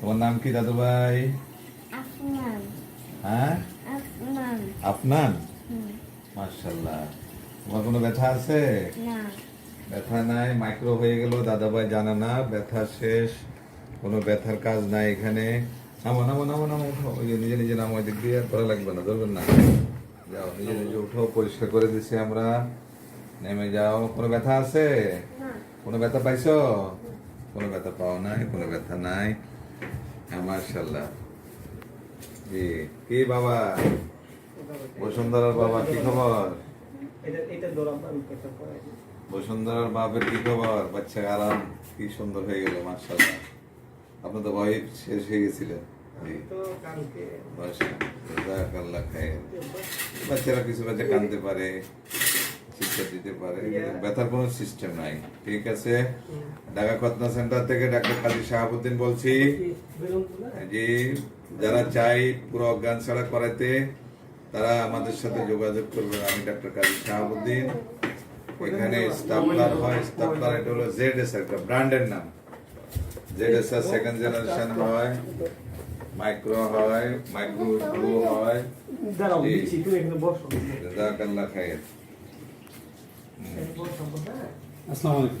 তোমার নাম কি দাদু ভাই হ্যাঁ? হুম, মার্শাল্লাহ তোমার কোনো ব্যথা আছে? না। ব্যথা নাই মাইক্রো হয়ে গেল দাদা ভাই জানে না ব্যথা শেষ কোনো ব্যথার কাজ নাই এখানে। নামো নামো নামো নামো উঠো ওই যে নিজে নিজে নামো দিক দিয়ে করা লাগবে না ধরবেন না। যাও নিজে নিজে উঠো পরিষ্কার করে দিছি আমরা। নেমে যাও। কোনো ব্যথা আছে? কোনো ব্যথা পাইছো? কোনো ব্যথা পাও নাই কোনো ব্যথা নাই। হ্যাঁ মার্শাল্লাহ জি কি বাবা? বসুন্ধরার বাবা কি খবর? বসুন্ধরার বাপের কি খবর? বাচ্চা আরাম কি সুন্দর হয়ে গেল মার্শাল্লাহ আপনার তো ভয় শেষ হয়ে গেছিল। বাচ্চারা কিছু বাচ্চা কাঁদতে পারে। শিক্ষা দিতে পারে ব্যথার কোনো সিস্টেম নাই। ঠিক আছে? ঢাকা খতনা সেন্টার থেকে ডাক্তার কাজী শাহাবুদ্দিন বলছি যে যারা চাই পুরো অজ্ঞান ছাড়া করাতে তারা আমাদের সাথে যোগাযোগ করবে আমি ডাক্তার কাজী শাহাবুদ্দিন এখানে স্টাপলার হয় স্টাপলার এটা হলো জেড এস একটা ব্র্যান্ডের নাম। জেড এস আর সেকেন্ড জেনারেশন হয় মাইক্রো হয় মাইক্রো ব্লু হয়। দাঁড়াও জি। দিচ্ছি বসো জাজাকাল্লাহ খায়ের এখানে বসো। হ্যাঁ আসসালামু আলাইকুম